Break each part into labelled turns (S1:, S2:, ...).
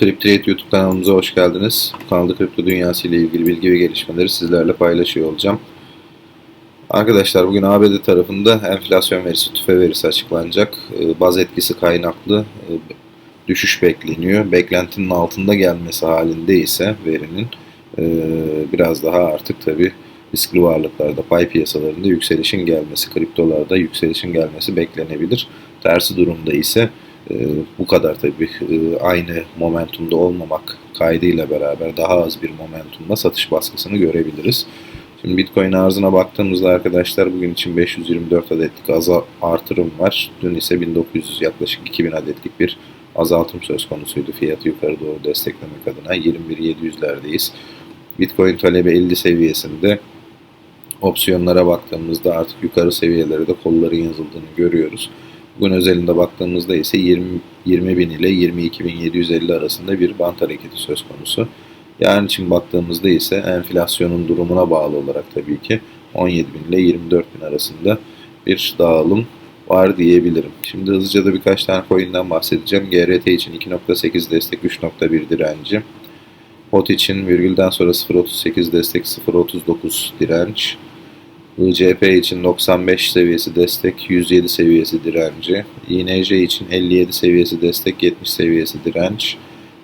S1: Cryptrade YouTube kanalımıza hoş geldiniz. Kanalda kripto dünyası ile ilgili bilgi ve gelişmeleri sizlerle paylaşıyor olacağım. Arkadaşlar bugün ABD tarafında enflasyon verisi, tüfe verisi açıklanacak. Ee, Baz etkisi kaynaklı e, düşüş bekleniyor. Beklentinin altında gelmesi halinde ise verinin e, biraz daha artık tabi riskli varlıklarda, pay piyasalarında yükselişin gelmesi, kriptolarda yükselişin gelmesi beklenebilir. Tersi durumda ise bu kadar tabii e, aynı momentumda olmamak kaydıyla beraber daha az bir momentumda satış baskısını görebiliriz. Şimdi Bitcoin arzına baktığımızda arkadaşlar bugün için 524 adetlik az artırım var. Dün ise 1900 yaklaşık 2000 adetlik bir azaltım söz konusuydu fiyatı yukarı doğru desteklemek adına 21.700'lerdeyiz. Bitcoin talebi 50 seviyesinde opsiyonlara baktığımızda artık yukarı seviyelere de kolların yazıldığını görüyoruz. Bugün özelinde baktığımızda ise 20, 20 bin ile 22.750 arasında bir bant hareketi söz konusu. Yarın için baktığımızda ise enflasyonun durumuna bağlı olarak tabii ki 17 bin ile 24 bin arasında bir dağılım var diyebilirim. Şimdi hızlıca da birkaç tane coin'den bahsedeceğim. GRT için 2.8 destek 3.1 direnci. HOT için virgülden sonra 0.38 destek 0.39 direnç. ICP için 95 seviyesi destek, 107 seviyesi direnci. INJ için 57 seviyesi destek, 70 seviyesi direnç.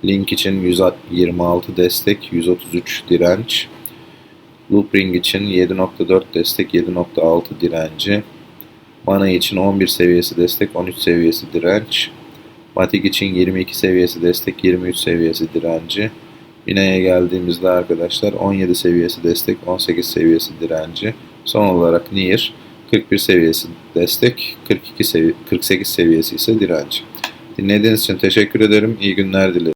S1: Link için 126 destek, 133 direnç. Loopring için 7.4 destek, 7.6 direnci. Mana için 11 seviyesi destek, 13 seviyesi direnç. Matic için 22 seviyesi destek, 23 seviyesi direnci. Bina'ya geldiğimizde arkadaşlar 17 seviyesi destek, 18 seviyesi direnci. Son olarak Nier 41 seviyesi destek, 42 sevi 48 seviyesi ise direnç. Dinlediğiniz için teşekkür ederim. İyi günler dilerim.